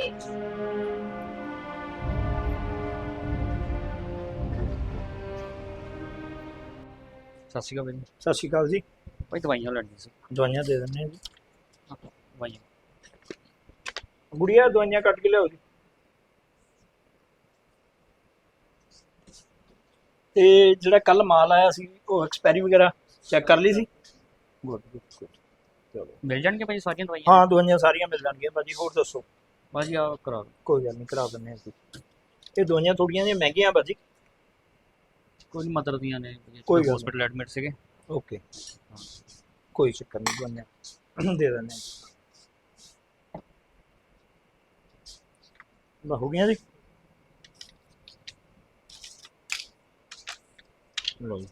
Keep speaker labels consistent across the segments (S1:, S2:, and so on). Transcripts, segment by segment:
S1: ਸਤਿ ਸ਼੍ਰੀ ਅਕਾਲ ਜੀ।
S2: ਸਤਿ ਸ਼੍ਰੀ ਅਕਾਲ ਜੀ।
S1: ਭਾਈ ਦਵਾਈਆਂ ਲੈਣੀਆਂ ਸੀ।
S2: ਦਵਾਈਆਂ ਦੇ ਦਿੰਦੇ ਆ ਜੀ।
S1: ਦਵਾਈਆਂ।
S2: ਗੁੜੀਆ ਦਵਾਈਆਂ ਕੱਟ ਕੇ ਲਿਆਓ ਜੀ। ਤੇ ਜਿਹੜਾ ਕੱਲ ਮਾਲ ਆਇਆ ਸੀ ਉਹ ਐਕਸਪਾਇਰੀ ਵਗੈਰਾ ਚੈੱਕ ਕਰ ਲਈ ਸੀ? ਗੁੱਡ ਗੁੱਡ ਚਲੋ
S1: ਮਿਲ ਜਾਣਗੇ ਭਾਈ ਸਾਰੀਆਂ ਦਵਾਈਆਂ?
S2: ਹਾਂ ਦਵਾਈਆਂ ਸਾਰੀਆਂ ਮਿਲ ਜਾਣਗੀਆਂ। ਭਾਜੀ ਹੋਰ ਦੱਸੋ?
S1: ਭਾਜੀ ਆ ਕਰਾ ਦਿਓ।
S2: ਕੋਈ ਗੱਲ ਨਹੀਂ ਕਰਾ ਦਿੰਦੇ ਹਾਂ ਜੀ ਇਹ ਦਵਾਈਆਂ ਥੋੜੀਆਂ ਜਿਹੀਆਂ ਮਹਿੰਗੀਆਂ ਭਾਜੀ।
S1: ਕੋਈ ਨਹੀਂ ਮਤਲਬ ਦੀਆਂ ਨੇ
S2: ਕੋਈ ਗੱਲ।
S1: ਹਸਪੀਟਲ ਐਡਮਿਟ ਸੀਗੇ।
S2: ਓਕੇ। ਕੋਈ ਚੱਕਰ ਨਹੀਂ ਦਵਾਈਆਂ ਦੇ ਦਿੰਦੇ ਹਾਂ। ਹੋ ਗਈਆਂ ਜੀ। ਲਓ ਜੀ।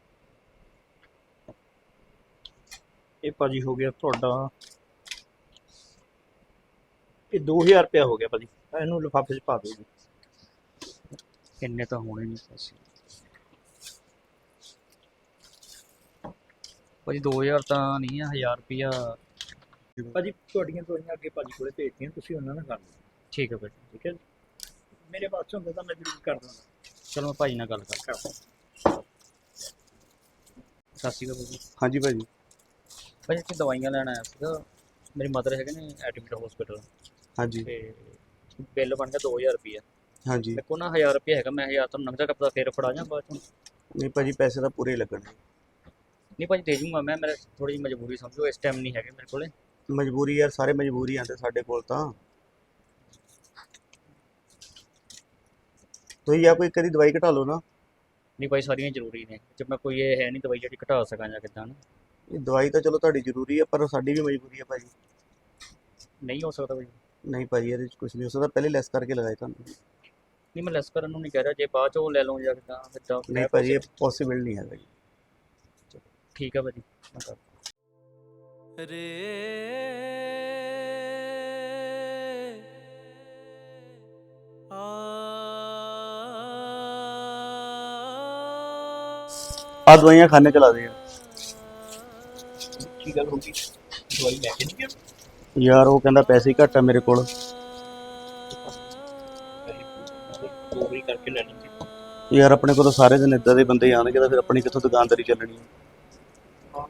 S2: ਇਹ ਭਾਜੀ ਹੋ ਗਿਆ ਤੁਹਾਡਾ ਇਹ 2000 ਰੁਪਇਆ ਹੋ ਗਿਆ ਭਾਜੀ। ਇਹਨੂੰ ਲਿਫਾਫੇ 'ਚ ਪਾ ਦਿਓ ਜੀ।
S1: ਇੰਨੇ ਤਾਂ ਹੋਣੇ ਨਹੀਂ ਪੈਸੇ? ਭਾਜੀ 2000 ਤਾਂ ਨਹੀਂ ਆ 1000 ਰੁਪਿਆ
S2: ਭਾਜੀ ਤੁਹਾਡੀਆਂ ਦਵਾਈਆਂ ਅੱਗੇ ਭਾਜੀ ਕੋਲੇ ਭੇਜਤੀਆਂ ਤੁਸੀਂ ਉਹਨਾਂ ਨਾਲ ਕਰ। ਲਓ
S1: ਠੀਕ ਹੈ ਭਾਜੀ।
S2: ਠੀਕ ਹੈ ਜੀ? ਮੇਰੇ ਪਾਸ ਹੁੰਦਾ ਤਾਂ ਮੈਂ ਜ਼ਰੂਰ ਕਰ ਦਵਾਂਗਾ
S1: ਚਲੋ ਮੈਂ ਭਾਜੀ ਨਾਲ ਗੱਲ ਕਰ
S2: ਕਰ ਦਿਓ।
S1: ਸਤਿ ਸ਼੍ਰੀ ਅਕਾਲ ਭਾਜੀ।
S3: ਹਾਂਜੀ ਭਾਜੀ।
S1: ਭਾਜੀ ਇੱਥੇ ਦਵਾਈਆਂ ਲੈਣ ਆਇਆ ਸੀਗਾ। ਮੇਰੀ ਮਦਰ ਹੈਗੇ ਨੇ ਐਡਮਿਟ ਹਸਪੀਟਲ।
S3: ਹਾਂਜੀ।
S1: ਤੇ ਬਿੱਲ ਬਣ ਗਿਆ 2000 ਰੁਪਿਆ
S3: ਹਾਂਜੀ।
S1: ਮੇਰੇ ਕੋਲ ਨਾ 1000 ਰੁਪਿਆ ਹੈਗਾ ਮੈਂ 1000 ਤੁਹਾਨੂੰ ਨਕਦਾ ਟੱਪਦਾ ਫੇਰ ਫੜਾ ਜਾਂ ਬਾਅਦ ਚੋਂ।
S3: ਨਹੀਂ ਭਾਜੀ ਪੈਸੇ ਤਾਂ ਪੂਰੇ ਲੱਗਣਗੇ
S1: ਨਹੀਂ ਭਾਜੀ ਦੇ ਜੂੰਗਾ ਮੈਂ ਮੇਰੇ ਥੋੜੀ ਜਿਹੀ ਮਜਬੂਰੀ ਸਮਝੋ ਇਸ ਟਾਈਮ ਨਹੀਂ ਹੈਗੇ ਮੇਰੇ ਕੋਲੇ।
S3: ਮਜਬੂਰੀ ਯਾਰ ਸਾਰੇ ਮਜਬੂਰੀ ਆਂਦੇ ਸਾਡੇ ਕੋਲ ਤਾਂ। ਤੁਸੀਂ ਜਾਂ ਕੋਈ ਕਦੀ ਦਵਾਈ ਘਟਾ ਲਓ ਨਾ।
S1: ਨਹੀਂ ਭਾਈ ਸਾਰੀਆਂ ਜ਼ਰੂਰੀ ਨੇ। ਜੇ ਮੈਂ ਕੋਈ ਇਹ ਹੈ ਨਹੀਂ ਦਵਾਈ ਜਿਹੜੀ ਘਟਾ ਸਕਾਂ ਜਾਂ ਕਿੱਦਾਂ ਨਾ।
S3: ਇਹ ਦਵਾਈ ਤਾਂ ਚਲੋ ਤੁਹਾਡੀ ਜ਼ਰੂਰੀ ਹੈ ਪਰ ਸਾਡੀ ਵੀ ਮਜਬੂਰੀ ਹੈ ਭਾਜੀ।
S1: ਨਹੀਂ ਹੋ ਸਕਦਾ ਭਾਈ।
S3: ਨਹੀਂ ਭਾਜੀ ਇਹਦੇ ਵਿੱਚ ਕੁਝ ਨਹੀਂ। ਹੋ ਸਕਦਾ ਪਹਿਲੇ ਲੈਸ ਕਰਕੇ ਲਗਾਏ ਤੁਹਾਨੂੰ।
S1: ਨਹੀਂ ਮੈਂ ਲੈਸ ਕਰਨ ਨੂੰ ਨਹੀਂ ਕਹਿ ਰਿਹਾ। ਜੇ ਬਾਅਦ ਚ ਉਹ ਲੈ ਲਵਾਂ ਜਾਂ ਕਿੱਦਾਂ ਫਿਰ ਤਾਂ
S3: ਨਹੀਂ ਭਾਜੀ ਇਹ ਪੋਸੀਬਲ ਨਹੀਂ ਹੈਗਾ ਜੀ
S1: ਠੀਕ ਹੈ ਭਾਜੀ। ਮੈਂ ਕਰ
S4: ਰੇ ਆ।
S3: ਆ ਦਵਾਈਆਂ ਖਾਣੇ ਚਲਾ ਦੇ
S2: ਕੀ ਗੱਲ ਹੋ ਗਈ? ਦਵਾਈ ਲੈ ਕੇ ਨਹੀਂ ਗਿਆ?
S3: ਯਾਰ ਉਹ ਕਹਿੰਦਾ ਪੈਸੇ ਘੱਟ ਆ ਮੇਰੇ ਕੋਲ।
S2: ਚੋਰੀ ਕਰਕੇ ਲੈਣੀ ਸੀ।
S3: ਯਾਰ ਆਪਣੇ ਕੋਲ ਤਾਂ ਸਾਰੇ ਦਿਨ ਇਦਾਂ ਦੇ ਬੰਦੇ ਹੀ ਆਉਣਗੇ ਤਾਂ ਫਿਰ ਆਪਣੀ ਕਿੱਥੋਂ ਦੁਕਾਨਦਾਰੀ ਚੱਲਣੀ ਹੈ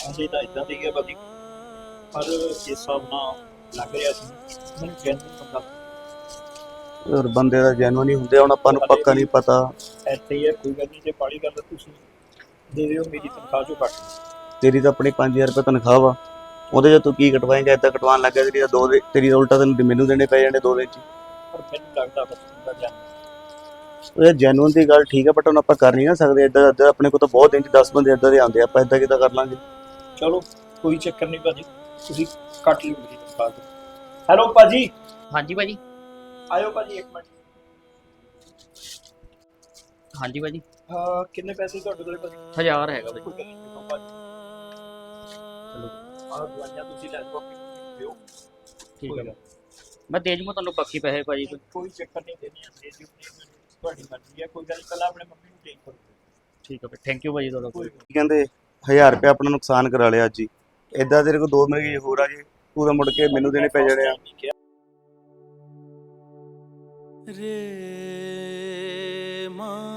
S2: ਆਂਦੇ ਤਾਂ ਇਦਾਂ ਦੇ ਗਿਆ ਭਾਜੀ ਪਰ ਇਸ ਹਿਸਾਬ ਨਾਲ ਲੱਗ ਰਿਹਾ ਸੀ ਮੈਨੂੰ ਕਹਿੰਦੇ ਪਤਾ
S3: ਹੋਰ ਬੰਦੇ ਦਾ ਜੈਨੂਨ ਹੀ ਹੁੰਦੇ ਹੁਣ ਆਪਾਂ ਨੂੰ ਪੱਕਾ ਨਹੀਂ ਪਤਾ।
S2: ਇੱਥੇ ਹੀ ਹੈ ਕੋਈ ਗੱਲ ਨਹੀਂ ਜੇ ਪਾੜੀ ਗੱਲ ਤੁਸੀਂ ਦੇ ਦਿਓ ਮੇਰੀ ਤਨਖਾਹ ਚੋਂ ਕੱਟ
S3: ਤੇਰੀ ਤਾਂ ਆਪਣੀ 5000 ਰੁਪਏ ਤਨਖਾਹ ਵਾ। ਉਹਦੇ ਚ ਤੂੰ ਕੀ ਕਟਵਾਏਂਗਾ? ਏਦਾਂ ਕਟਵਾਉਣ ਲੱਗ ਗਿਆ ਤੇਰੀ ਤਾਂ ਦੋ ਦੇ ਤੇਰੀ ਤਾਂ ਉਲਟਾ ਤੈਨੂੰ ਮੈਨੂੰ ਦੇਣੇ ਪੈ ਜਾਣੇ ਦੋ ਦਿਨ ਚ।
S2: ਪਰ ਮੈਨੂੰ ਲੱਗਦਾ ਬਸ ਹੁੰਦਾ ਜਾਨ
S3: ਉਹ ਜੈਨੂਨ ਦੀ ਗੱਲ ਠੀਕ ਹੈ ਬਟ ਹੁਣ ਆਪਾਂ ਕਰ ਨਹੀਂ ਨਾ ਸਕਦੇ। ਏਦਾਂ ਏਦਾਂ ਆਪਣੇ ਕੋਲ ਤਾਂ ਬਹੁਤ ਦਿਨ ਚ 10 ਬੰਦੇ ਏਦਾਂ ਦੇ ਆਉਂਦੇ ਆ, ਆਪਾਂ ਏਦਾਂ ਕਿੱਦਾਂ ਕਰ ਲਾਂਗੇ?
S2: ਚਲੋ ਕੋਈ ਚੱਕਰ ਨਹੀਂ ਭਾਜੀ। ਤੁਸੀਂ ਕੱਟ ਲਿਓ ਮੇਰੀ ਤਨਖਾਹ ਤੋਂ ਹੈਲੋ ਭਾਜੀ।
S1: ਹਾਂਜੀ ਭਾਜੀ।
S2: ਆਇਓ ਭਾਜੀ ਇੱਕ ਮਿੰਟ।
S1: ਹਾਂਜੀ ਭਾਜੀ।
S2: ਹਾਂ ਕਿੰਨੇ ਪੈਸੇ ਤੁਹਾਡੇ ਕੋਲ ਭਾਜੀ?
S1: 1000 ਹੈਗਾ ਭਾਜੀ
S2: ਕੋਈ ਗੱਲ ਨਹੀਂ। ਭਾਜੀ ਚਲੋ ਆਹ ਦਵਾਈਆਂ ਤੁਸੀਂ ਲੈ ਜਾਓ ਆਪਣੀ ਦਿਓ।
S1: ਠੀਕ
S2: ਕੋਈ
S1: ਹੈ।
S2: ਗੱਲ
S1: ਮੈਂ ਦੇ ਜੂੰਗਾ ਤੁਹਾਨੂੰ ਬਾਕੀ ਪੈਸੇ ਭਾਜੀ।
S2: ਕੋਈ ਚੱਕਰ ਨਹੀਂ ਦੇਣੀ ਦੇ ਦਿਓ please, ਤੁਹਾਡੀ ਮਰਜ਼ੀ ਹੈ ਕੋਈ ਗੱਲ ਨਹੀਂ ਪਹਿਲਾਂ ਆਪਣੇ ਮੰਮੀ ਨੂੰ ਟੇਕ ਕਰੋ।
S1: ਠੀਕ ਹੈ ਭਾਈ ਥੈਂਕ ਯੂ ਭਾਜੀ ਤੁਹਾਡਾ।
S2: ਕੋਈ
S3: ਕੀ ਕਹਿੰਦੇ 1000 ਰੁਪਏ ਆਪਣਾ ਨੁਕਸਾਨ ਕਰਾ ਲਿਆ ਅੱਜ ਹੀ। ਏਦਾਂ ਤੇਰੇ ਕੋਲ ਦੋ ਮਿੰਟ ਹੋਰ ਆ ਜੇ। ਤੂੰ ਤਾਂ ਮੁੜ ਕੇ ਮੈਨੂੰ ਦੇਣੇ ਪੈ ਜਾਣੇ ਆ।
S4: ਰੇ ਮਾਂ।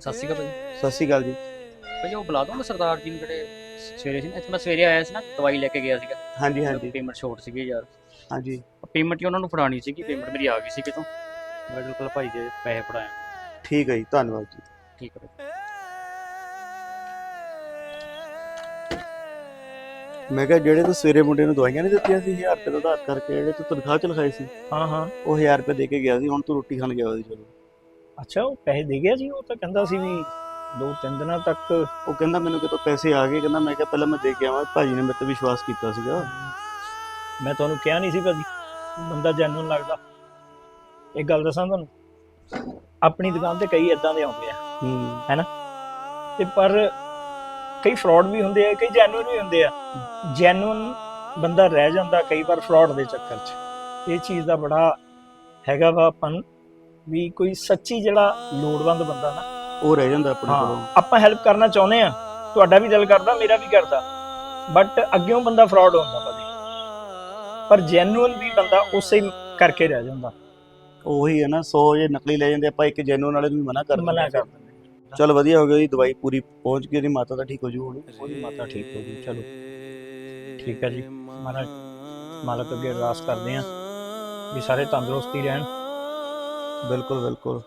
S1: ਸਤਿ ਸ਼੍ਰੀ ਅਕਾਲ ਭਾਜੀ
S3: ਸਤਿ ਸ਼੍ਰੀ ਅਕਾਲ ਜੀ।
S1: ਭਾਜੀ ਉਹ ਬੁਲਾ ਦੋਗੇ ਸਰਦਾਰ ਜੀ ਨੂੰ ਜਿਹੜੇ ਸਵੇਰੇ ਸੀ ਨਾ ਇੱਥੇ ਮੈਂ ਸਵੇਰੇ ਆਇਆ ਸੀ ਨਾ ਦਵਾਈ ਲੈ ਕੇ ਗਿਆ ਸੀਗਾ।
S3: ਹਾਂਜੀ ਹਾਂਜੀ।
S1: ਪੇਮੈਂਟ ਛੋਟ ਸੀਗੀ ਯਾਰ
S3: ਹਾਂਜੀ।
S1: ਪੇਮੈਂਟ ਹੀ ਉਹਨਾਂ ਨੂੰ ਫੜਾਣੀ ਸੀਗੀ ਪੇਮੈਂਟ ਮੇਰੀ ਆ ਗਈ ਸੀ ਕਿਤੋਂ। ਮੈਂ ਬਿਲਕੁਲ ਭਾਈ ਦੇ ਪੈਸੇ ਫੜਾਇਆ
S3: ਠੀਕ ਹੈ ਜੀ ਧੰਨਵਾਦ ਜੀ।
S1: ਠੀਕ ਹੈ
S3: ਮੈਂ ਕਿਹਾ ਜਿਹੜੇ ਤੂੰ ਸਵੇਰੇ ਮੁੰਡੇ ਨੂੰ ਦਵਾਈਆਂ ਨਹੀਂ ਦਿੱਤੀਆਂ ਸੀ 1000 ਰੁਪਏ ਦਾ ਆਧਾਰ ਕਰਕੇ ਜਿਹੜੇ ਤੂੰ ਤਨਖਾਹ ਚ ਲਿਖਾਈ ਸੀ
S2: ਹਾਂ ਹਾਂ।
S3: ਉਹ 1000 ਰੁਪਏ ਦੇ ਕੇ ਗਿਆ ਸੀ ਹੁਣ ਤੂੰ ਰੋਟੀ ਖਾਣ ਗਿਆ ਉਹਦੀ ਚਲੋ
S2: ਅੱਛਾ ਉਹ ਪੈਸੇ ਦੇ ਗਿਆ ਜੀ ਉਹ ਤਾਂ ਕਹਿੰਦਾ ਸੀ ਵੀ ਦੋ ਤਿੰਨ ਦਿਨਾਂ ਤੱਕ।
S3: ਉਹ ਕਹਿੰਦਾ ਮੈਨੂੰ ਕਿਤੋਂ ਪੈਸੇ ਆ ਗਏ? ਕਹਿੰਦਾ ਮੈਂ ਕਿਹਾ ਪਹਿਲਾਂ ਮੈਂ ਦੇ ਕੇ ਆਵਾਂ ਭਾਜੀ ਨੇ ਮੇਰੇ ਤੇ ਵਿਸ਼ਵਾਸ ਕੀਤਾ ਸੀਗਾ।
S2: ਮੈਂ ਤੁਹਾਨੂੰ ਕਿਹਾ ਨਹੀਂ ਸੀ ਭਾਜੀ। ਬੰਦਾ ਜੈਨੂਨ ਲੱਗਦਾ। ਇੱਕ ਗੱਲ ਦੱਸਾਂ ਤੁਹਾਨੂੰ? ਆਪਣੀ ਦੁਕਾਨ ਤੇ ਕਈ ਇਦਾਂ ਦੇ ਆਉਂਦੇ ਆ
S3: ਹੂੰ।
S2: ਤੇ ਪਰ ਕਈ ਫਰਾਡ ਵੀ ਹੁੰਦੇ ਆ ਕਈ ਜੈਨੂਇਨ ਵੀ ਹੁੰਦੇ ਆ। ਜੈਨੂਇਨ ਬੰਦਾ ਰਹਿ ਜਾਂਦਾ ਕਈ ਵਾਰ ਫਰਾਡ ਦੇ ਚੱਕਰ 'ਚ। ਇਹ ਚੀਜ਼ ਦਾ ਬੜਾ ਹੈਗਾ ਵਾ ਆਪਾਂ ਨੂੰ ਵੀ ਕੋਈ ਸੱਚੀ ਜਿਹੜਾ ਲੋੜਵੰਦ ਬੰਦਾ ਨਾ
S3: ਉਹ ਰਹਿ ਜਾਂਦਾ ਆਪਣੇ
S2: ਹਾਂ
S3: ਕੋਲੋਂ।
S2: ਆਪਾਂ ਹੈਲਪ ਕਰਨਾ ਚਾਹੁੰਦੇ ਆ। ਤੁਹਾਡਾ ਵੀ ਦਿਲ ਕਰਦਾ ਮੇਰਾ ਵੀ ਕਰਦਾ। ਬਟ ਅੱਗਿਓਂ ਬੰਦਾ ਫਰਾਡ ਹੁੰਦਾ ਭਾਜੀ ਪਰ ਜੈਨੂਇਨ ਵੀ ਬੰਦਾ ਉਸੇ ਕਰਕੇ ਰਹਿ ਜਾਂਦਾ।
S3: ਉਹੀ ਹੈ ਨਾ 100 ਜੇ ਨਕਲੀ ਲੈ ਜਾਂਦੇ ਆਪਾਂ ਇੱਕ ਜੈਨੂਨ ਵਾਲੇ ਨੂੰ ਵੀ ਮਨਾ ਕਰ
S2: ਮਨਾ ਦਿੰਦੇ
S3: ਚਲ ਵਧੀਆ ਹੋ ਗਿਆ ਜੀ ਦਵਾਈ ਪੂਰੀ ਪਹੁੰਚ ਗਈ ਉਹਦੀ ਮਾਤਾ ਦਾ ਠੀਕ ਹੋ ਜੂ ਹੁਣ।
S2: ਉਹਦੀ ਮਾਤਾ ਠੀਕ ਹੋ ਗਈ ਚਲੋ। ਠੀਕ ਹੈ ਜੀ। ਮਹਾਰਾਜ ਮਾਲਕ ਅੱਗੇ ਅਰਦਾਸ ਕਰਦੇ ਆ ਵੀ ਸਾਰੇ ਤੰਦਰੁਸਤੀ ਰਹਿਣ।
S3: ਬਿਲਕੁਲ ਬਿਲਕੁਲ।